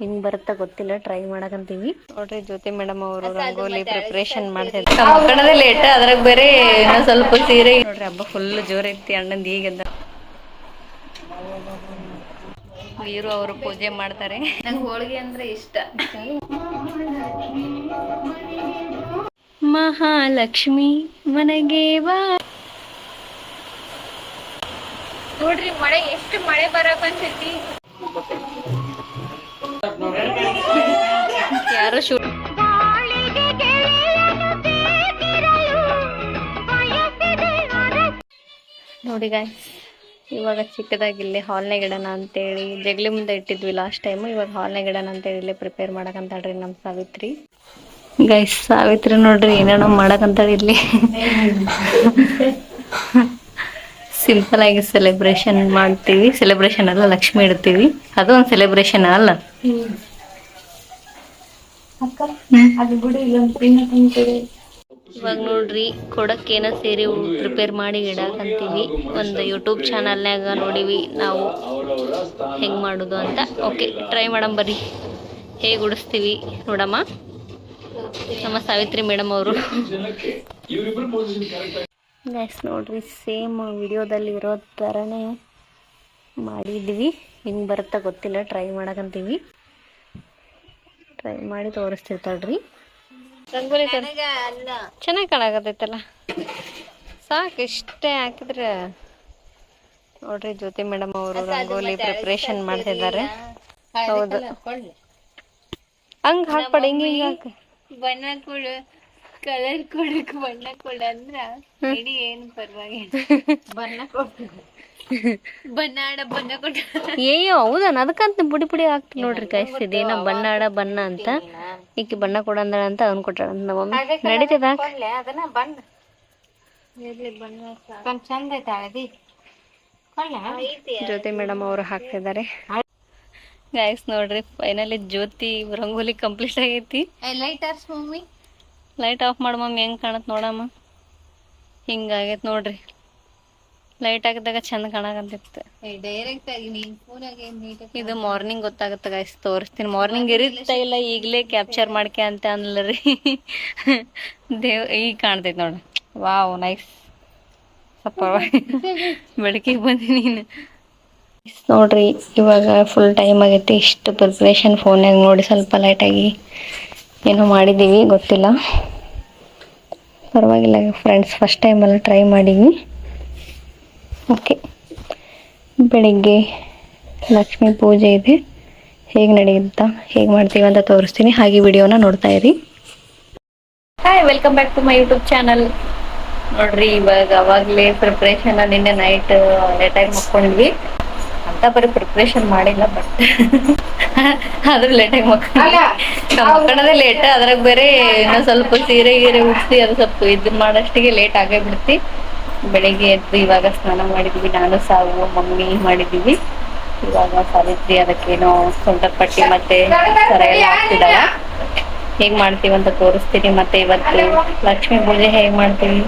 ಹಿಂಗ್ ಬರುತ್ತಾ ಗೊತ್ತಿಲ್ಲ ಟ್ರೈ ಮಾಡಕಂತೀವಿ. ನೋಡ್ರಿ ಜ್ಯೋತಿ ಮೇಡಮ್ ಅವರು ರಂಗೋಲಿ ಪ್ರಿಪರೇಷನ್ ಮಾಡ್ತಿದ್ದಾರೆ. ಮಕ್ಕಳದೇ ಲೇಟ್ ಅದ್ರಾಗ ಬೇರೆ ಇನ್ನೂ ಸ್ವಲ್ಪ ಸೀರೆ ನೋಡ್ರಿ ಹಬ್ಬ ಫುಲ್ ಜೋರ್ ಐತಿ ಅಣ್ಣಂದ್ ಈಗೆದ್ದ ಇವರು ಅವರು ಪೂಜೆ ಮಾಡ್ತಾರೆ. ನಂಗೆ ಹೋಳಿಗೆ ಅಂದ್ರೆ ಇಷ್ಟ. ಮಹಾಲಕ್ಷ್ಮಿ ಮನೆಗೆ ಬಾ. ನೋಡ್ರಿ ಮಳೆ ಎಷ್ಟು ಮಳೆ ಬರಕಂತೈತಿ ಯಾರು ಶೂಟ್ ನೋಡಿ ಗಾಯ್ಸ್ ಇವಾಗ ಚಿಕ್ಕದಾಗಿ ಇಲ್ಲಿ ಹಾಲ್ನಾಗ ಇಡೋಣ ಅಂತೇಳಿ ಜಗ್ಲಿ ಮುಂದೆ ಇಟ್ಟಿದ್ವಿ ಲಾಸ್ಟ್ ಟೈಮ್ ಇವಾಗ ಹಾಲ್ನಾಗ ಇಡೋಣ ಅಂತೇಳಿ ಇಲ್ಲೇ ಪ್ರಿಪೇರ್ ಮಾಡಕಂತಾಳ್ರಿ ನಮ್ಮ ಸಾವಿತ್ರಿ. ಗೈಸ್ ಸಾವಿತ್ರಿ ನೋಡ್ರಿ ಏನೇನೋ ಮಾಡಕಂತಾಳ ಇಲ್ಲಿ. ಸಿಂಪಲ್ ಆಗಿ ಸೆಲೆಬ್ರೇಷನ್ ಮಾಡ್ತೀವಿ. ಸೆಲೆಬ್ರೇಷನ್ ಅಲ್ಲ ಲಕ್ಷ್ಮಿ ಇಡ್ತೀವಿ. ಅದು ಒಂದು ಸೆಲೆಬ್ರೇಷನ್ ಅಲ್ಲ. ಅದು ಬಿಡು ಇಲ್ಲೊಂದು ಪಿನ್ ಹಾಕೊಂಡ್ಬಿಡು. ಇವಾಗ ನೋಡ್ರಿ ಕೊಡಕ್ಕೇನ ಸೇರಿ ಪ್ರಿಪೇರ್ ಮಾಡಿ ಇಡಾಕಂತೀವಿ. ಒಂದು ಯೂಟ್ಯೂಬ್ ಚಾನಲ್ನಾಗ ನೋಡಿವಿ ನಾವು ಹೆಂಗ್ ಮಾಡೋದು ಅಂತ. ಓಕೆ ಟ್ರೈ ಮಾಡಮ್ ಬರ್ರಿ. ಹೇಗೆ ಉಡಿಸ್ತೀವಿ ನೋಡಮ್ಮ. ನಮ್ಮ ಸಾವಿತ್ರಿ ಮೇಡಮ್ ಅವರು. ನೆಕ್ಸ್ಟ್ ನೋಡ್ರಿ ಸೇಮ್ ವಿಡಿಯೋದಲ್ಲಿ ಇರೋ ಥರನೇ ಮಾಡಿದ್ವಿ. ಹಿಂಗೆ ಬರುತ್ತಾ ಗೊತ್ತಿಲ್ಲ ಟ್ರೈ ಮಾಡಕಂತೀವಿ. ಟ್ರೈ ಮಾಡಿ ತೋರಿಸ್ತಿರ್ತಾಳ್ರಿ. ರಂಗೋಲಿ ಚೆನ್ನಾಗಿ ಕಾಣಕತ್ತೈತಲ್ಲ. ಸಾಕು ಇಷ್ಟೇ ಹಾಕಿದ್ರೆ ನೋಡ್ರಿ ಜ್ಯೋತಿ ಮೇಡಮ್ ಅವರು ರಂಗೋಲಿ ಪ್ರಿಪ್ರೇಷನ್ ಮಾಡ್ತಿದ್ದಾರೆ. ಹೌದು. ಹಂಗ್ ಹಾಕ್ಬೇಡ ಹಿಂಗ ಹಿಂಗ ಹಾಕ. ಬಣ್ಣ ಕೊಡು ಕಲರ್ ಕೊಡಕ್ ಬಣ್ಣ ಕೊಡ ಅಂದ್ರ ಇಡೀ ಏನು ಪರವಾಗಿಲ್ಲ. ಬಣ್ಣ ಕೊಡು ಬಣ್ಣ ಏಯೋ ಹೌದನ ಅದಕ್ಕಂತ ಪುಡಿ ಪುಡಿ ಹಾಕ್ತಿ ನೋಡ್ರಿ ಕಾಯ್ಸ್ ಇದೇನ ಬಣ್ಣ ಆಡ ಬಣ್ಣ ಅಂತ. ಈಕಿ ಬಣ್ಣ ಕೊಡಂದಳ ಅಂತ ಅದನ್ನ ಕೊಟ್ಟಾಳ. ನಮ್ಮ ಮಮ್ಮಿ ನಡೀತದ? ಅದನ್ನ ಬಣ್ಣ. ಚಂದ ಜ್ಯೋತಿ ಮೇಡಮ್ ಅವರು ಹಾಕ್ತಿದ್ದಾರೆ. ಗಾಯ್ಸ್ ನೋಡ್ರಿ ಫೈನಲಿ ಜ್ಯೋತಿ ರಂಗೋಲಿ ಕಂಪ್ಲೀಟ್ ಆಗೈತಿ. ಲೈಟ್ ಆರ್ಸ್ ಮಮ್ಮಿ. ಲೈಟ್ ಆಫ್ ಮಾಡು ಮಮ್ಮಿ. ಹೆಂಗ್ ಕಾಣತ್ ನೋಡಮ್ಮ? ಹಿಂಗಾಗೈತ್ ನೋಡ್ರಿ. ಲೈಟ್ ಹಾಕಿದಾಗ ಚಂದ ಕಾಣಕಂತಿತ್ತು ಡೈರೆಕ್ಟ್ ಆಗಿ ನೀನ್ ಫೋನಾಗೆ ಇದು ಮಾರ್ನಿಂಗ್ ಗೊತ್ತಾಗುತ್ತೆ ಗಾಯ್ಸ್ ತೋರಿಸ್ತೀನಿ. ಮಾರ್ನಿಂಗ್ ಇರುತ್ತಾ ಇಲ್ಲ ಈಗಲೇ ಕ್ಯಾಪ್ಚರ್ ಮಾಡ್ಕೆ ಅಂತ ಅನ್ಲರಿ ದೇವ್ ಈಗ ಕಾಣ್ತೈತೆ ನೋಡ್ರಿ ವಾವ್ ನೈಸ್ ಸ್ವಲ್ಪ ಬೆಳಕಿಗೆ ಬಂದಿ ನೀನು. ನೋಡ್ರಿ ಇವಾಗ ಫುಲ್ ಟೈಮ್ ಆಗೈತಿ. ಇಷ್ಟು ಪ್ರಿಪ್ರೇಷನ್ ಫೋನ್ಯಾಗ ನೋಡಿ ಸ್ವಲ್ಪ ಲೈಟಾಗಿ ಏನೋ ಮಾಡಿದ್ದೀವಿ ಗೊತ್ತಿಲ್ಲ. ಪರವಾಗಿಲ್ಲ ಫ್ರೆಂಡ್ಸ್ ಫಸ್ಟ್ ಟೈಮಲ್ಲಿ ಟ್ರೈ ಮಾಡೀವಿ ಓಕೆ. ಬೆಳಿಗ್ಗೆ ಲಕ್ಷ್ಮೀ ಪೂಜೆ ಇದೆ. ಹೇಗೆ ನಡೆಯುತ್ತಾ, ಹೇಗೆ ಮಾಡ್ತೀವಿ ಅಂತ ತೋರಿಸ್ತೀನಿ. ಹಾಗೆ ವಿಡಿಯೋನ ನೋಡ್ತಾ ಇರಿ. Hi welcome back to my YouTube channel ನೋಡ್ರಿ, ಇವಾಗ ಅವಾಗಲೇ ಪ್ರಿಪ್ರೇಷನ್ ನಿನ್ನೆ ನೈಟ್ ಲೇಟಾಗಿ ಮಕ್ಕೊಂಡ್ವಿ. ಅಂತ ಬರೀ ಪ್ರಿಪ್ರೇಷನ್ ಮಾಡಿಲ್ಲ ಬಟ್ ಆದ್ರೂ ಲೇಟಾಗಿ ಮಕ್ಕಳದೇ ಲೇಟ್ ಅದ್ರಾಗ ಬೇರೆ ಸ್ವಲ್ಪ ಸೀರೆ, ಗೀರೆ ಉಡ್ಸಿ, ಅದು ಸ್ವಲ್ಪ ಇದು ಮಾಡೋಷ್ಟಿಗೆ ಲೇಟ್ ಆಗೇ ಬಿಡ್ತಿ. ಬೆಳಿಗ್ಗೆ ಎದ್ದು ಇವಾಗ ಸ್ನಾನ ಮಾಡಿದೀವಿ. ನಾನು, ಸಾವು, ಮಮ್ಮಿ ಮಾಡಿದೀವಿ. ಇವಾಗ ಸಾವಿತ್ರಿ ಅದಕ್ಕೇನೋ ಸೊಂಟ ಪಟ್ಟಿ ಮತ್ತೆ ಸರ ಎಲ್ಲ ಹಾಕ್ತಿದ್ದಾಳ. ಹೇಗ್ ಮಾಡ್ತೀವಿ ಅಂತ ತೋರಿಸ್ತೀನಿ. ಮತ್ತೆ ಇವತ್ತು ಲಕ್ಷ್ಮೀ ಪೂಜೆ ಹೇಗ್ ಮಾಡ್ತೀವಿ,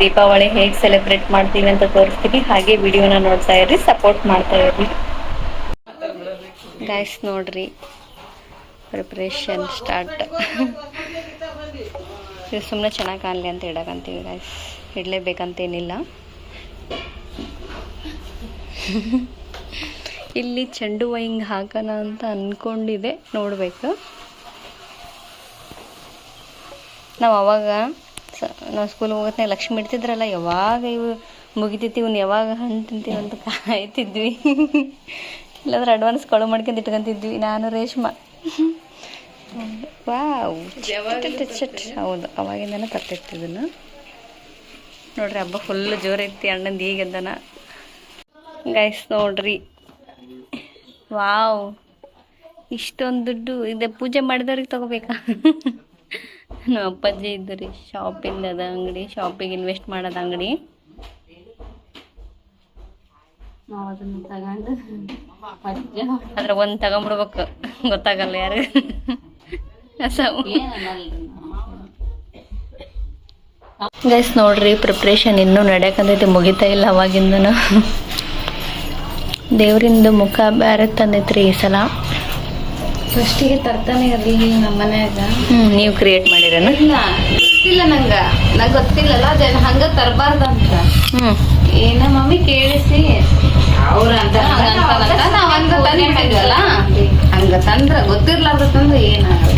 ದೀಪಾವಳಿ ಹೇಗ್ ಸೆಲೆಬ್ರೇಟ್ ಮಾಡ್ತೀವಿ ಅಂತ ತೋರಿಸ್ತೀನಿ. ಹಾಗೆ ವಿಡಿಯೋನ ನೋಡ್ತಾ ಇರ್ರಿ ಸಪೋರ್ಟ್ ಮಾಡ್ತಾ ಇರ್ರಿ. ಗಾಯ್ಸ್ ನೋಡ್ರಿ ಪ್ರಿಪ್ರೇಷನ್ ಸ್ಟಾರ್ಟ್ ಇದು ಸುಮ್ಮನೆ ಚೆನ್ನಾಗಿ ಕಾಣಲಿ ಅಂತ ಹೇಳಕಂತೀವಿ ಗಾಯ್ಸ್ ಇಡಲೇಬೇಕಂತೇನಿಲ್ಲ. ಇಲ್ಲಿ ಚೆಂಡು ಹೂವ ಹಿಂಗೆ ಹಾಕೋಣ ಅಂತ ಅಂದ್ಕೊಂಡಿದೆ ನೋಡಬೇಕು. ನಾವು ಅವಾಗ ನಾವು ಸ್ಕೂಲ್ ಹೋಗೋತ್ನಾಗ ಲಕ್ಷ್ಮಿ ಇಡ್ತಿದ್ರಲ್ಲ ಯಾವಾಗ ಇವು ಮುಗಿತೈತಿ ಇವ್ನು ಯಾವಾಗ ಹಣ್ಣು ಅಂತ ಕಾಯ್ತಿದ್ವಿ. ಇಲ್ಲಾಂದ್ರೆ ಅಡ್ವಾನ್ಸ್ ಕಳು ಮಾಡ್ಕೊಂಡು ಇಟ್ಕೊಂತಿದ್ವಿ ನಾನು ರೇಷ್ಮ. ವಾವ್. ಹೌದು ಅವಾಗಿಂದನೇ ತರ್ತಿರ್ತಿದ್ದನ್ನು ನೋಡ್ರಿ ಹಬ್ಬ ಫುಲ್ ಜೋರೈತಿ, ಅಣ್ಣಂದು ಈಗೆದ್ದನ ಗೈಸ್ ನೋಡ್ರಿ. ವಾವ್ ಇಷ್ಟೊಂದು ದುಡ್ಡು, ಇದೆ ಪೂಜೆ ಮಾಡಿದವ್ರಿಗೆ ತಗೋಬೇಕಾ? ನಮ್ಮ ಅಪ್ಪಾಜಿ ಇದ್ದು ರೀ ಶಾಪಿಂಗ್ ಅದ ಅಂಗಡಿ ಶಾಪಿಗೆ ಇನ್ವೆಸ್ಟ್ ಮಾಡೋದ ಅಂಗಡಿ. ಅದ್ರ ಒಂದು ತಗೊಂಬಿಡ್ಬೇಕು. ಗೊತ್ತಾಗಲ್ಲ ಯಾರು. ಗೈಸ್ ನೋಡ್ರಿ ಪ್ರಿಪ್ರೇಷನ್ ಇನ್ನೂ ನಡೆಯಕಂತೈತಿ ಮುಗಿತಾ ಇಲ್ಲ ಅವಾಗಿಂದನು. ದೇವರಿಂದ ಮುಖ ಬ್ಯಾರೆ ತಂದೈತ್ರಿ ಈ ಸಲ. ಫಸ್ಟಿಗೆ ತರ್ತಾನೆ ಇರಲಿ ನಮ್ಮ ಮನ್ಯಾಗ. ಹ್ಮ್ ನೀವು ಕ್ರಿಯೇಟ್ ಮಾಡಿರೇನ? ಇಲ್ಲ ಗೊತ್ತಿಲ್ಲ ನಂಗ. ನಂಗೆ ಗೊತ್ತಿಲ್ಲಲ್ಲ ಅದೇನು ಹಂಗ ತರಬಾರ್ದಂತ. ಹ್ಮ್. ಏನ ಮಮ್ಮಿ ಕೇಳಿಸಿ. ಅವ್ರ ಅಂತ ನಾವ್ ಹಂಗ ತಂದಿಲ್ಲ ಹಂಗ ತಂದ್ರ ಗೊತ್ತಿರ್ಲಾರ್ದ ತಂದ್ರ ಏನಾಗ ಏನ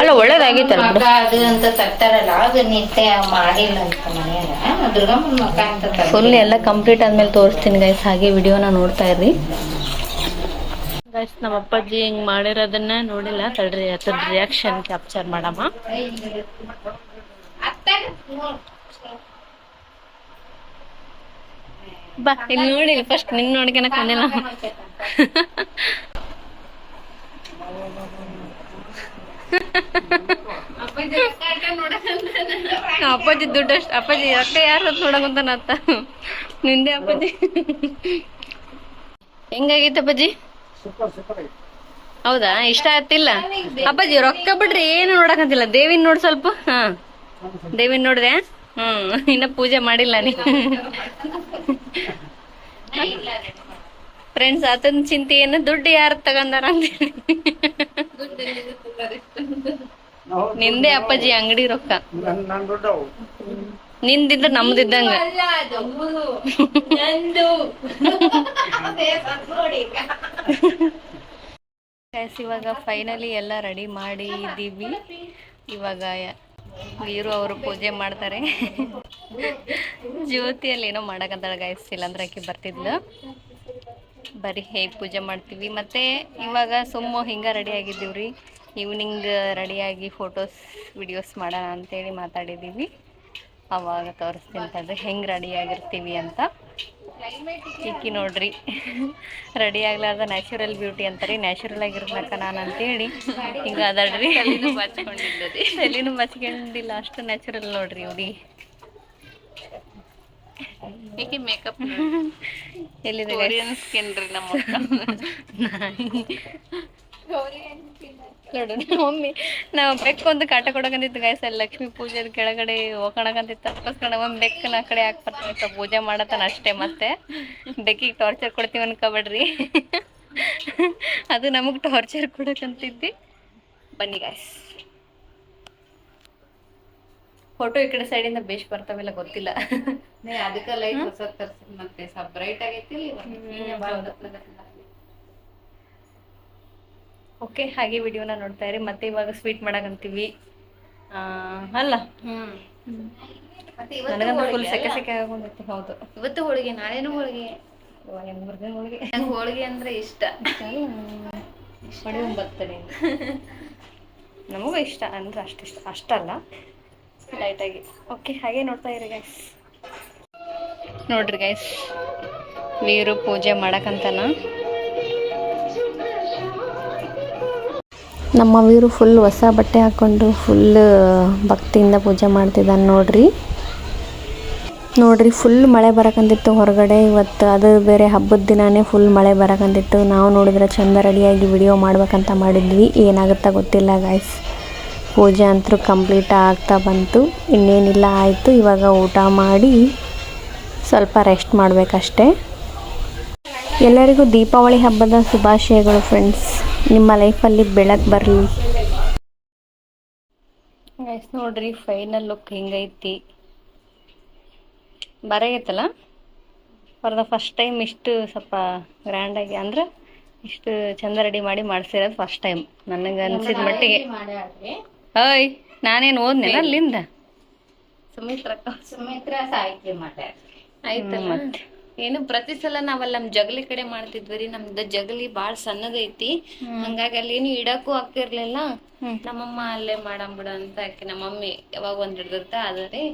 ಅಲ್ಲ ಒಳ್ಳೇದಾಗಿತ್ತಲ್ಲ ಬಿಡು. ಅದು ಅಂತ ತರ್ತಾರಲ್ಲ ಅದು ನಿತ್ಯ ಮಾಡಿಲ್ಲ ಅಂತ ಮನ್ಯಾಗ ದುರ್ಗಮ್ಮನ ಮಕ್ಕ ಅಂತ. ಫುಲ್ ಎಲ್ಲ ಕಂಪ್ಲೀಟ್ ಆದ್ಮೇಲೆ ತೋರಿಸ್ತೀನಿ ಗೈಸ್ ಹಾಗೆ ವಿಡಿಯೋನ ನೋಡ್ತಾ ಇರ್ರಿ. ಗೈಸ್ ನಮ್ಮ ಅಪ್ಪಾಜಿ ಹಿಂಗ್ ಮಾಡಿರೋದನ್ನ ನೋಡಿಲ್ಲ. ತಡ್ರಿ ಅದ್ರ ರಿಯಾಕ್ಷನ್ ಕ್ಯಾಪ್ಚರ್ ಮಾಡಮ್ಮ. ಅತ್ತೆ, ಬಾ ಇಲ್ಲಿ ನೋಡಿ ಫಸ್ಟ್ ನಿನ್ ನೋಡ್ಕೊಳಕ್ ಬಂದಿಲ್ಲ ಅಪ್ಪಾಜಿ ದುಡ್ಡು ಅಷ್ಟು ಅಪ್ಪಾಜಿ ಅಕ್ಕ ಯಾರು ಅಂತ ನೋಡಕಂತಾನ ಅತ್ತ ನಿಂದೆ ಅಪ್ಪಾಜಿ. ಹೆಂಗಾಗೈತೆ ಅಪ್ಪಾಜಿ? ಹೌದಾ? ಇಷ್ಟ ಆಗ್ತಿಲ್ಲ? ಅಪ್ಪಾಜಿ ರೊಕ್ಕ ಬಿಡ್ರಿ ಏನು ನೋಡಕಂತಿಲ್ಲ ದೇವಿನ ನೋಡ್ ಸ್ವಲ್ಪ. ಹಾ. ದೇವಿನ ನೋಡ್ದೆ? ಹ್ಮ್. ಇನ್ನ ಪೂಜೆ ಮಾಡಿಲ್ಲ ನೀ ಫ್ರೆಂಡ್ಸ್ ಅದನ್ನ ಚಿಂತೆ ಏನು? ದುಡ್ಡು ಯಾರು ತಗೊಂಡಾರ ಅಂತೇಳಿ ನಿಂದೆ ಅಪ್ಪಾಜಿ ಅಂಗಡಿ ರೊಕ್ಕ. ನಿಂದಿದ್ರೆ ನಮ್ದಿದ್ದಂಗ. ಇವಾಗ ಫೈನಲಿ ಎಲ್ಲ ರೆಡಿ ಮಾಡಿ ಇದ್ದೀವಿ. ಇವಾಗ ವೀರು ಅವರು ಪೂಜೆ ಮಾಡ್ತಾರೆ. ಜ್ಯೋತಿಯಲ್ಲಿ ಏನೋ ಮಾಡಕಂತಾಳೆ ಗೈಸ್ ಇಲ್ಲಾಂದ್ರೆ ಆಕಿ ಬರ್ತಿದ್ಲು. ಬರೀ ಹೇ ಪೂಜೆ ಮಾಡ್ತೀವಿ. ಮತ್ತೆ ಇವಾಗ ಸುಮ್ಮ ಹಿಂಗೆ ರೆಡಿ ಆಗಿದ್ದೀವ್ರಿ. ಈವ್ನಿಂಗ್ ರೆಡಿಯಾಗಿ ಫೋಟೋಸ್ ವಿಡಿಯೋಸ್ ಮಾಡೋಣ ಅಂತೇಳಿ ಮಾತಾಡಿದ್ದೀವಿ. ಅವಾಗ ತೋರಿಸ್ತೀನಿ ಅದು ಹೆಂಗೆ ರೆಡಿ ಆಗಿರ್ತೀವಿ ಅಂತ. ಈಕಿ ನೋಡ್ರಿ. ರೆಡಿ ಆಗ್ಲಾರ್ದ ನ್ಯಾಚುರಲ್ ಬ್ಯೂಟಿ ಅಂತಾರೆ. ನ್ಯಾಚುರಲ್ ಆಗಿರ್ಬೇಕ ನಾನು ಅಂತೇಳಿ. ಹಿಂಗ ಅದಾಳ್ರಿ. ತಲೆನೂ ಬಚ್ಕೊಂಡಿಲ್ಲ ಅಷ್ಟು ನ್ಯಾಚುರಲ್ ನೋಡ್ರಿ ಹುಡುಗಿ ಈಕಿ ಮೇಕಪ್ ಎಲ್ಲಿದೆ ಸ್ಕಿನ್ ರೀ ನಮ್ಮ ನೋಡು ಮಮ್ಮಿ ನಾವು ಬೆಕ್ಕೊಂದು ಕಾಟ ಕೊಡಕಂತಿತ್ತು ಗಾಯ್ಸ್ ಅಲ್ಲಿ ಲಕ್ಷ್ಮೀ ಪೂಜೆದ ಕೆಳಗಡೆ ಹೋಗೋಣಕಂತಿತ್ತು. ಅದಕ್ಕೋಸ್ಕರ ಒಮ್ಮೆ ಬೆಕ್ಕನ ಆ ಕಡೆ ಹಾಕ್ಬರ್ತಾನೆ ಪೂಜೆ ಮಾಡತ್ತಾನ ಅಷ್ಟೇ ಮತ್ತೆ. ಬೆಕ್ಕಿಗೆ ಟಾರ್ಚರ್ ಕೊಡ್ತೀವಿ ಅನ್ಕೋಬೇಡ್ರಿ. ಅದು ನಮಗೆ ಟಾರ್ಚರ್ ಕೊಡಕಂತಿದ್ದಿ. ಬನ್ನಿ ಗಾಯ್ಸ್ ಫೋಟೋ ಈ ಕಡೆ ಸೈಡಿಂದ ಬೇಷ್ ಬರ್ತಾವೆಲ್ಲ ಗೊತ್ತಿಲ್ಲ. ಅದಕ್ಕೆ ಲೈಟ್ ಹೊಸ ತರ್ಸಿ ಮತ್ತೆ ಸ್ವಲ್ಪ ಬ್ರೈಟ್ ಆಗೈತಿ ಓಕೆ ಹಾಗೆ ವಿಡಿಯೋನ ನೋಡ್ತಾ ಇರಿ. ಮತ್ತೆ ಇವಾಗ ಸ್ವೀಟ್ ಮಾಡಕಂತೀವಿ ಅಲ್ಲ. ನನಗಂತೂ ಫುಲ್ ಸೆಕೆ ಸೆಕೆ ಆಗೊಂಡಿತ್ತು ಹೌದು. ಇವತ್ತು ಹೋಳಿಗೆ ನಾಳೆನೂ ಹೋಳಿಗೆ? ಹೆಂಗ್ ಹೋಳಿಗೆ? ನಂಗೆ ಹೋಳಿಗೆ ಅಂದ್ರೆ ಇಷ್ಟ. ಬರ್ತಡೆ ನಮಗೂ ಇಷ್ಟ ಅಂದ್ರೆ ಅಷ್ಟಿಷ್ಟ ಅಷ್ಟಲ್ಲ. ಲೈಟಾಗಿ ಓಕೆ ಹಾಗೆ ನೋಡ್ತಾ ಇರಿ ಗೈಸ್ ನೋಡ್ರಿ ಗೈಸ್ ವೀರು ಪೂಜೆ ಮಾಡಕ್ಕಂತನ ನಮ್ಮ ವೀರು ಫುಲ್ ಹೊಸ ಬಟ್ಟೆ ಹಾಕೊಂಡು ಫುಲ್ ಭಕ್ತಿಯಿಂದ ಪೂಜೆ ಮಾಡ್ತಿದ್ದಾನೆ ನೋಡ್ರಿ. ನೋಡ್ರಿ ಫುಲ್ ಮಳೆ ಬರಕಂತಿತ್ತು ಹೊರಗಡೆ. ಇವತ್ತು ಅದು ಬೇರೆ ಹಬ್ಬದ ದಿನಾನೇ ಫುಲ್ ಮಳೆ ಬರಕಂತಿತ್ತು. ನಾವು ನೋಡಿದ್ರೆ ಚಂದ ರೆಡಿಯಾಗಿ ವಿಡಿಯೋ ಮಾಡ್ಬೇಕಂತ ಮಾಡಿದ್ವಿ. ಏನಾಗುತ್ತಾ ಗೊತ್ತಿಲ್ಲ ಗಾಯ್ಸ್ ಪೂಜೆ ಅಂತೂ ಕಂಪ್ಲೀಟ್ ಆಗ್ತಾ ಬಂತು, ಇನ್ನೇನಿಲ್ಲ ಆಯಿತು. ಇವಾಗ ಊಟ ಮಾಡಿ ಸ್ವಲ್ಪ ರೆಸ್ಟ್ ಮಾಡಬೇಕಷ್ಟೇ. ಎಲ್ಲರಿಗೂ ದೀಪಾವಳಿ ಹಬ್ಬದ ಶುಭಾಶಯಗಳು ಫ್ರೆಂಡ್ಸ್. ನಿಮ್ಮ ಲೈಫಲ್ಲಿ ಬೆಳಕು ಬರಲಿ. ಗೈಸ್ ನೋಡ್ರಿ ಫೈನಲ್ ಲುಕ್ ಹಿಂಗೈತಿ? ಬರಾಗೈತಲ್ಲ? ಫಾರ್ ದ ಫಸ್ಟ್ ಟೈಮ್ ಇಷ್ಟು ಸ್ವಲ್ಪ ಗ್ರ್ಯಾಂಡಾಗಿ ಅಂದ್ರೆ ಇಷ್ಟು ಚಂದ ರೆಡಿ ಮಾಡಿ ಮಾಡಿಸಿರೋದು ಫಸ್ಟ್ ಟೈಮ್ ನನಗೆ ಅನಿಸಿದ ಮಟ್ಟಿಗೆ. ಓಯ್ ನಾನೇನು ಓದ್ನೆ ಅಲ್ಲಿಂದ? ಸುಮಿತ್ರ ಸುಮಿತ್ರ ಸಾಹಿತ್ಯ ಮತ್ತೆ? ಏನು ಪ್ರತಿ ಸಲ ನಾವಲ್ಲಿ ನಮ್ ಜಗಲಿ ಕಡೆ ಮಾಡ್ತಿದ್ವಿ ರೀ. ನಮ್ದು ಜಗಲಿ ಬಾಳ್ ಸಣ್ಣದೈತಿ. ಹಂಗಾಗಿ ಅಲ್ಲಿ ಏನು ಇಡಕ್ಕೂ ಆಗ್ತಿರ್ಲಿಲ್ಲ. ನಮ್ಮಮ್ಮ ಅಲ್ಲೇ ಮಾಡಂಬಿಡ ಅಂತ ಆಕೆ ನಮ್ಮ ಮಮ್ಮಿ ಯಾವಾಗ ಒಂದ್ ಹಿಡ್ದಿರ್ತ ಅದರಿ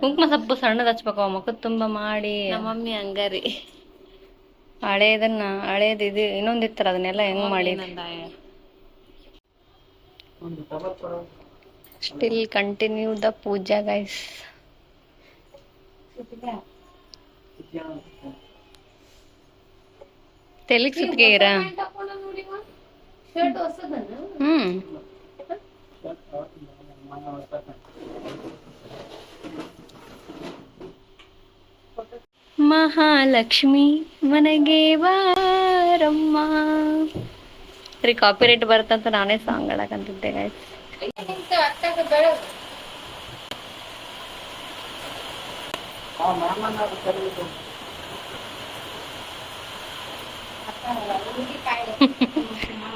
ಕುಂಕುಮ ಸೊಪ್ಪು ಸಣ್ಣದ ಹಚ್ಬೇಕು ಮುಖದ ತುಂಬಾ ಮಾಡಿ. ನಮ್ಮ ಮಮ್ಮಿ ಹಂಗಾರಿ ಹಳೇದನ್ನ ಹಳೇದ ಇದು ಇನ್ನೊಂದಿತ್ತಲ್ಲ ಅದನ್ನೆಲ್ಲ ಹೆಂಗ್ ಮಾಡಿ? Still continue the puja guys ತೆಲಿಗ್ ಸುತ್ತಿಗೆ ಇರ? ಹ್ಮ್. ಮಹಾಲಕ್ಷ್ಮಿ ಮನೆಗೆ ಬಾರಮ್ಮ ರೀ ಕಾಪಿ ರೇಟ್ ಬರುತ್ತಂತ ನಾನೇ ಸಾಂಗ್ ಹೇಳಕಂತಿದ್ದೆ ಗೈಸ್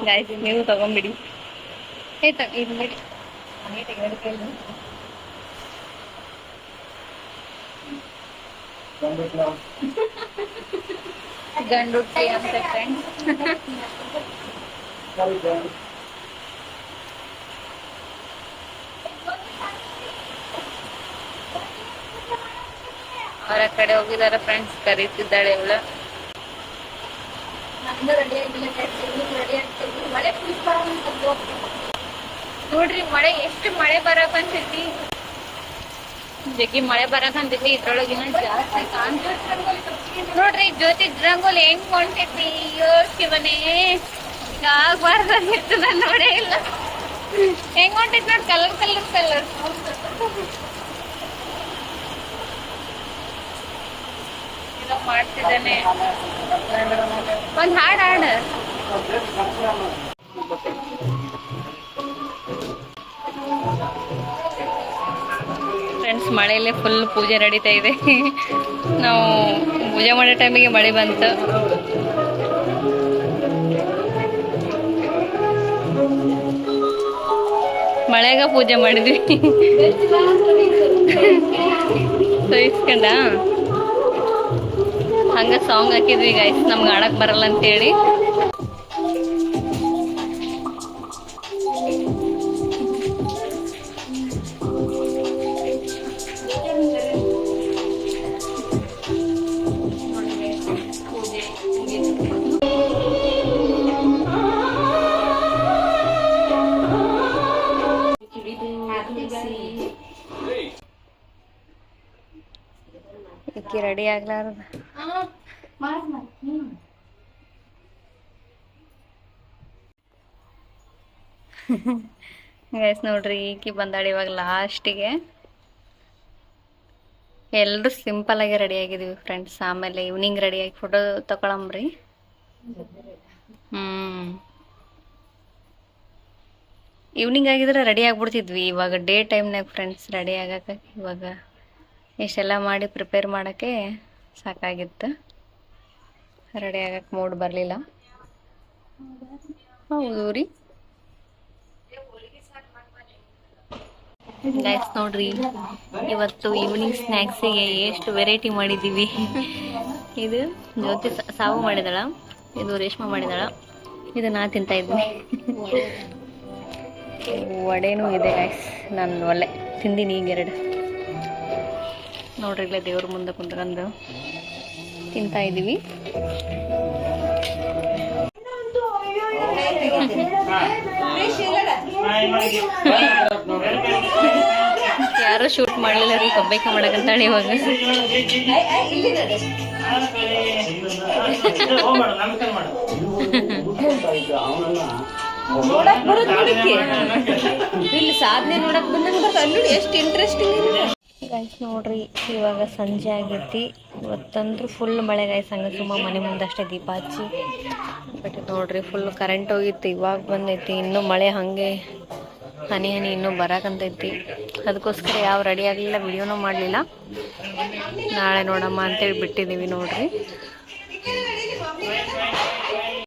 ಗೈಸ್ ನೀವು ತಗೊಂಬಿಡಿ. ಏ ತ ಇದು ಬಿಡಿ ಗಂಡುಟ್ಟಿ ಅಂತ ಫ್ರೆಂಡ್ಸ್ ಅವರ ಕಡೆ ಹೋಗಿದಾರ ಫ್ರೆಂಡ್ಸ್ ಕರೀತಿದ್ದಾಳೆ ಇವಳು. ನೋಡ್ರಿ ಮಳೆ ಎಷ್ಟು ಮಳೆ ಬರಕಂತೈತಿ ಜಗ್ಗಿ ಮಳೆ ಬರಕಂತೈತಿ ಇದ್ರೊಳಗಿನ ಜಾಸ್ತಿ ಕಾಣ್ತೈತಿ ನೋಡ್ರಿ ಜ್ಯೋತಿ ರಂಗೋಲಿ ಹೆಂಗ್ ಹೊಂಟೈತಿ ಅಯ್ಯೋ ಶಿವನೇ. ಆಗ್ಬಾರ್ದಂಗಿತ್ತು ನಾನು ನೋಡೇ ಇಲ್ಲ. ಹೆಂಗ್ ಹೊಂಟಿತ್ತು ನೋಡಿ ಕಲರ್ ಕಲರ್ ಕಲರ್. ಮಾಡ್ತಿದ್ದಾನೆ. ಒಂದ್ ಹಾಡ್ ಹಾಡ. ಫ್ರೆಂಡ್ಸ್ ಮಳೆಯಲ್ಲೇ ಫುಲ್ ಪೂಜೆ ನಡೀತಾ ಇದೆ. ನಾವು ಪೂಜೆ ಮಾಡೋ ಟೈಮಿಗೆ ಮಳೆ ಬಂತು. ಮಳೆಗ ಪೂಜೆ ಮಾಡಿದ್ವಿ. ಸಹಿಸ್ಕೊಂಡ? ಹಂಗ ಸಾಂಗ್ ಹಾಕಿದ್ವಿ ಗೈಸ್ ನಮ್ಗೆ ಆಡಕ್ ಬರಲ್ಲ ಅಂತೇಳಿ. ಆಗ್ಲಾರ್ದ. ಗೈಸ್ ನೋಡ್ರಿ ಈಕಿ ಬಂದಾಳ ಇವಾಗ ಲಾಸ್ಟಿಗೆ ಎಲ್ಲರೂ ಸಿಂಪಲ್ ಆಗಿ ರೆಡಿ ಆಗಿದೀವಿ ಫ್ರೆಂಡ್ಸ್ ಆಮೇಲೆ ಈವ್ನಿಂಗ್ ರೆಡಿ ಆಗಿ ಫೋಟೋ ತಗೊಳಂಬ್ರಿ ಹ್ಮ್. ಈವ್ನಿಂಗ್ ಆಗಿದ್ರೆ ರೆಡಿ ಆಗ್ಬಿಡ್ತಿದ್ವಿ. ಇವಾಗ ಡೇ ಟೈಮ್ನಾಗ ಫ್ರೆಂಡ್ಸ್ ರೆಡಿ ಆಗಕ್ಕೆ ಇವಾಗ ಇಷ್ಟೆಲ್ಲ ಮಾಡಿ ಪ್ರಿಪೇರ್ ಮಾಡೋಕ್ಕೆ ಸಾಕಾಗಿತ್ತು. ರೆಡಿ ಆಗಕ್ಕೆ ಮೂಡ್ ಬರಲಿಲ್ಲ. ಹೌದು ರೀ. ಗೈಸ್ ನೋಡ್ರಿ, ಇವತ್ತು ಈವ್ನಿಂಗ್ ಸ್ನ್ಯಾಕ್ಸಿಗೆ ಎಷ್ಟು ವೆರೈಟಿ ಮಾಡಿದ್ದೀವಿ. ಇದು ಜ್ಯೋತಿ ಸಾವು ಮಾಡಿದಳ, ಇದು ರೇಷ್ಮೆ ಮಾಡಿದಳ ಇದು ನಾ ತಿಂತಾ ಇದ್ದೀನಿ ವಡೆನೂ ಇದೆ ಗೈಸ್ ನಾನು ಒಳ್ಳೆ, ತಿಂದೀನಿ ಈಗ ಎರಡು ನೋಡ್ರಿ ಇಲ್ಲೇ ದೇವ್ರ ಮುಂದೆ ಕುಂತ್ಕೊಂಡು ತಿಂತಾ ಇದ್ದೀವಿ ಯಾರು ಶೂಟ್ ಮಾಡಲಿಲ್ಲ ರೀ ಕಬ್ಬೈಕ ಮಾಡಕಂತಾಳೆ ಇವಾಗ. ಇಲ್ಲಿ ಸಾಧನೆ ನೋಡಕ್ ಬಂದಂಗ ಬರ್ತಾವ. ಎಷ್ಟು ಇಂಟ್ರೆಸ್ಟಿಂಗ್ ಗೈಸ್ ನೋಡ್ರಿ, ಇವಾಗ ಸಂಜೆ ಆಗೈತಿ. ಇವತ್ತಂದ್ರೆ ಫುಲ್ ಮಳೆ ಗೈಸ್ ಹಂಗ ಸುಮ್ಮ ಮನೆ ಮುಂದಷ್ಟೇ ದೀಪ ಹಚ್ಚಿ. ಬಟ್ ನೋಡ್ರಿ ಫುಲ್ ಕರೆಂಟ್ ಹೋಗಿತ್ತು. ಇವಾಗ ಬಂದೈತಿ. ಇನ್ನು ಮಳೆ ಹಂಗೆ, ಹನಿ ಹನಿ ಇನ್ನು ಬರಕಂತೈತಿ. ಅದಕ್ಕೋಸ್ಕರ ಯಾವ ರೆಡಿ ಆಗಲಿಲ್ಲ ವಿಡಿಯೋನೂ ಮಾಡಲಿಲ್ಲ. ನಾಳೆ ನೋಡಮ್ಮ ಅಂತೇಳಿ ಬಿಟ್ಟಿದ್ದೀವಿ ನೋಡ್ರಿ.